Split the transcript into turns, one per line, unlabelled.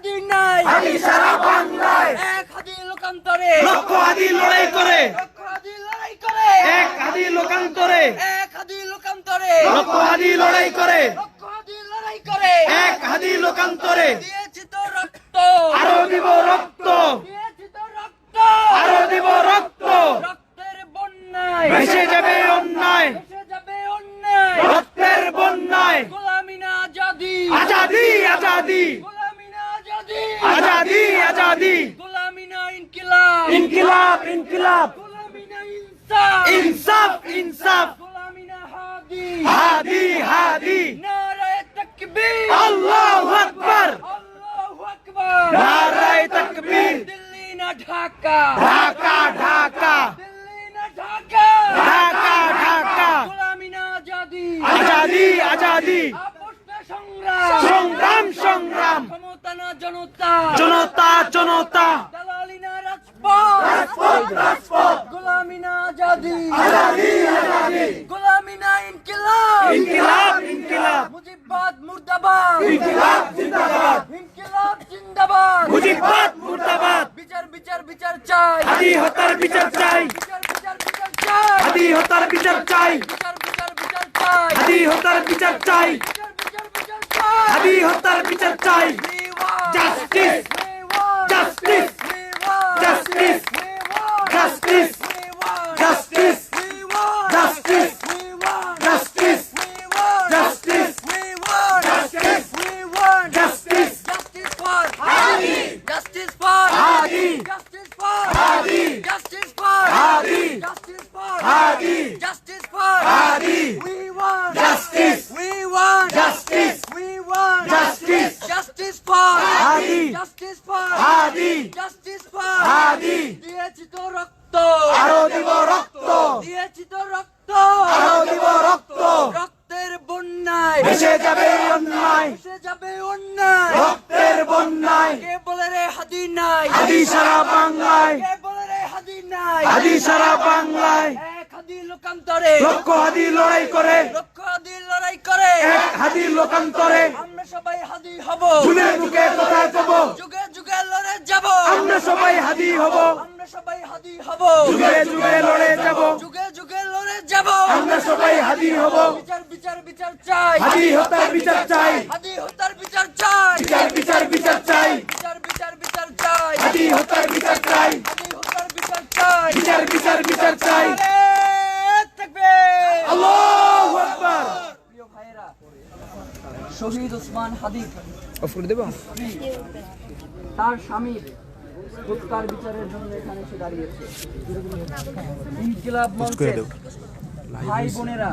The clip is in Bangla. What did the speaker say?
হাদি নাই।
হাদি সারা বাংলায়
এক হাদি লোকান্তরে।
লক্ষ হাদি লড়াই করে।
লক্ষ হাদি লড়াই করে।
এক হাদি লোকান্তরে।
এক হাদি লোকান্তরে।
লক্ষ হাদি লড়াই করে।
লক্ষ হাদি লড়াই করে।
এক হাদি লোকান্তরে।
দিয়েছি তো রক্ত।
আরও দিব রক্ত।
দিয়েছি তো রক্ত।
আরও দিব রক্ত।
রক্তের বন্যায়।
ভেসে যাবে অন্যায়।
ভেসে যাবে অন্যায়।
রক্তের বন্যায়।
গোলামি না আজাদি।
আজাদি আজাদি।
আজাদি
আজাদি।
গোলামি না ইনকিলাব।
ইনকিলাব ইনকিলাব।
গোলামি না ইনসাফ।
ইনসাফ ইনসাফ।
গোলামি না হাদি।
হাদি হাদি।
নারায়ে তাকবীর।
আল্লাহু আকবার।
আল্লাহু আকবার।
নারায়ে তাকবীর।
দিল্লি না ঢাকা।
ঢাকা ঢাকা।
দিল্লি না ঢাকা।
ঢাকা ঢাকা।
গোলামি না আজাদি।
আজাদি আজাদি।
সংগ্রাম।
সংগ্রাম সংগ্রাম।
ক্ষমতা না জনতা?
জনতা জনতা।
দালালি না রাজপথ? গোলামি না আজাদি? গোলামি না ইনকিলাব?
ইনকিলাব ইনকিলাব।
মুজিবাদ মুর্দাবাদ।
ইনকিলাব জিন্দাবাদ
ইনকিলাব জিন্দাবাদ।
মুজিবাদ মুর্দাবাদ।
বিচার বিচার বিচার চাই।
হাদি হত্যার বিচার চাই।
বিচার বিচার বিচার চাই।
হাদি হত্যার বিচার চাই।
বিচার বিচার বিচার চাই।
হাদি হত্যার বিচার চাই।
বিচার বিচার বিচার চাই।
হাদি হত্যার বিচার চাই।
We want
Justice!
We want
Justice!
We want
Justice!
We want
Justice!
We want
Justice!
We want
Justice!
We want
Justice!
We want
Justice!
We want
Justice!
We want
Justice!
Justice for Hadi Justice for
Hadi!
Justice for
Hadi!
Justice for
Hadi!
Justice for
Hadi!
Justice for
Hadi! Justice! Justice
for
Hadi!
Justice for
Hadi
Justice for
হাদি
দিয়েছি তো রক্ত
আরও দিব রক্ত
দিয়েছি তো রক্ত
আরও দিব রক্ত
রক্তের বন্যায়.
ভেসে যাবে অন্যায়।
ভেসে যাবে অন্যায়।
রক্তের বন্যায়।
কে বলে রে হাদি নাই?
হাদি সারা বাংলায়।
কে বলে রে হাদি নাই?
হাদি সারা বাংলায়।
এক হাদি লোকান্তরে।
লক্ষ হাদি লড়াই করে।
লক্ষ হাদি লড়াই করে।
এক হাদি লোকান্তরে।
হাদি হব।
যুগে যুগে যাব?
যুগে যুগে লড়ে যাব।
আমরা সবাই হাদি হব।
আমরা সবাই হাদি হব।
যুগে যুগে লড়ে যাব।
যুগে যুগে লড়ে যাব।
আমরা সবাই হাদি হব।
বিচার বিচার বিচার চাই।
হাদি হত্যার বিচার চাই।
হাদি হত্যার বিচার চাই।
বিচার বিচার বিচার চাই
বিচার বিচার বিচার চাই
হাদি হত্যার বিচার চাই
হাদি হত্যার বিচার চাই
বিচার বিচার বিচার চাই
নারে তাকবীর
আল্লাহু আকবার
প্রিয় ভাইয়েরা শহীদ ওসমান দেব? তার স্বামীর হত্যার বিচারের জন্য এখানে এসে দাঁড়িয়েছে। ইনকিলাব মঞ্চের ভাই বোনেরা